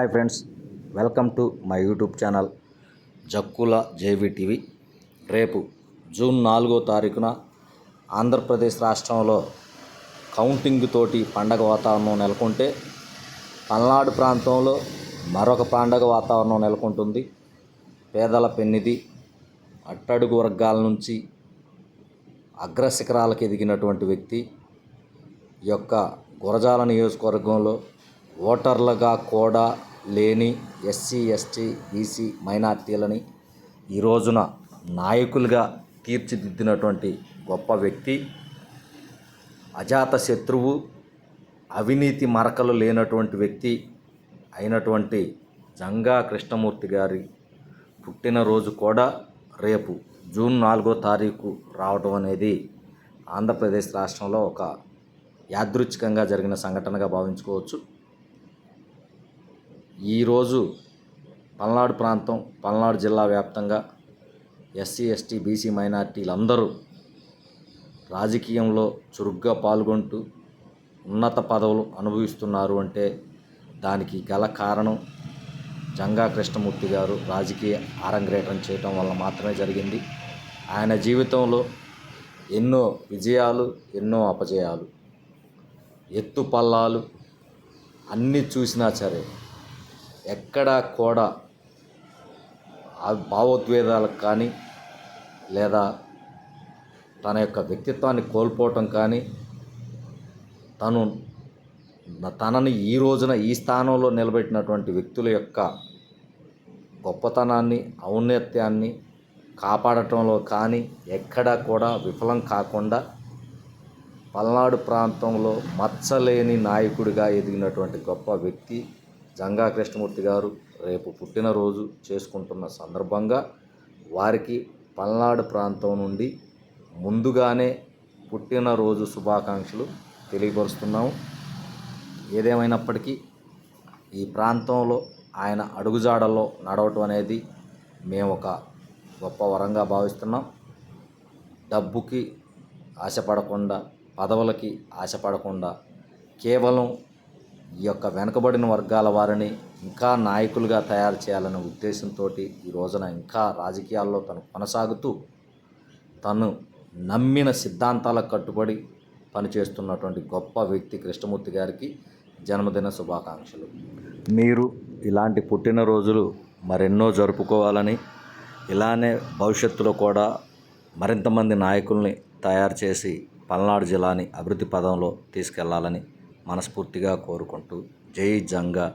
Hi friends welcome to my YouTube channel Jakkula JV TV. రేపు June నాలుగో తారీఖున ఆంధ్రప్రదేశ్ రాష్ట్రంలో కౌంటింగ్ తోటి పండగ వాతావరణం నెలకొంటే పల్నాడు ప్రాంతంలో మరొక పండగ వాతావరణం నెలకొంటుంది. పేదల పెన్నిది అట్టడుగు వర్గాల నుంచి అగ్రశిఖరాలకు ఎదిగినటువంటి వ్యక్తి ఈ యొక్క గురజాల నియోజకవర్గంలో ఓటర్లుగా కూడా లేని ఎస్సీ ఎస్టీ బీసీ మైనార్టీలని ఈ రోజున నాయకులుగా తీర్చిదిద్దినటువంటి గొప్ప వ్యక్తి అజాత శత్రువు అవినీతి మరకలు లేనటువంటి వ్యక్తి అయినటువంటి జంగా కృష్ణమూర్తి గారి పుట్టినరోజు కూడా రేపు జూన్ నాలుగో తారీఖు రావడం అనేది ఆంధ్రప్రదేశ్ రాష్ట్రంలో ఒక యాదృచ్ఛికంగా జరిగిన సంఘటనగా భావించుకోవచ్చు. ఈరోజు పల్నాడు ప్రాంతం పల్నాడు జిల్లా వ్యాప్తంగా ఎస్సీ ఎస్టీ బీసీ మైనార్టీలందరూ రాజకీయంలో చురుగ్గా పాల్గొంటూ ఉన్నత పదవులు అనుభవిస్తున్నారు అంటే దానికి గల కారణం జంగా కృష్ణమూర్తి గారు రాజకీయ ఆరంగేటం చేయటం వల్ల మాత్రమే జరిగింది. ఆయన జీవితంలో ఎన్నో విజయాలు ఎన్నో అపజయాలు ఎత్తు పల్లాలు అన్నీ చూసినా సరే ఎక్కడా కూడా ఆ కానీ లేదా తన యొక్క వ్యక్తిత్వాన్ని కోల్పోవటం కానీ తను తనని ఈ రోజున ఈ స్థానంలో నిలబెట్టినటువంటి వ్యక్తుల యొక్క గొప్పతనాన్ని ఔన్నత్యాన్ని కాపాడటంలో కానీ ఎక్కడా కూడా విఫలం కాకుండా పల్నాడు ప్రాంతంలో మచ్చలేని నాయకుడిగా ఎదిగినటువంటి గొప్ప వ్యక్తి జంగా కృష్ణమూర్తి గారు రేపు పుట్టినరోజు చేసుకుంటున్న సందర్భంగా వారికి పల్నాడు ప్రాంతం నుండి ముందుగానే పుట్టినరోజు శుభాకాంక్షలు తెలియపరుస్తున్నాము. ఏదేమైనప్పటికీ ఈ ప్రాంతంలో ఆయన అడుగుజాడల్లో నడవటం అనేది మేము ఒక గొప్ప వరంగా భావిస్తున్నాం. డబ్బుకి ఆశపడకుండా పదవులకి ఆశపడకుండా కేవలం ఈ యొక్క వెనుకబడిన వర్గాల వారిని ఇంకా నాయకులుగా తయారు చేయాలనే ఉద్దేశంతో ఈ రోజున ఇంకా రాజకీయాల్లో తను కొనసాగుతూ తను నమ్మిన సిద్ధాంతాలకు కట్టుబడి పనిచేస్తున్నటువంటి గొప్ప వ్యక్తి కృష్ణమూర్తి గారికి జన్మదిన శుభాకాంక్షలు. మీరు ఇలాంటి పుట్టినరోజులు మరెన్నో జరుపుకోవాలని ఇలానే భవిష్యత్తులో కూడా మరింతమంది నాయకుల్ని తయారు చేసి పల్నాడు జిల్లాని అభివృద్ధి పదంలో తీసుకెళ్ళాలని మనస్ఫూర్తిగా కోరుకుంటూ జై జంగా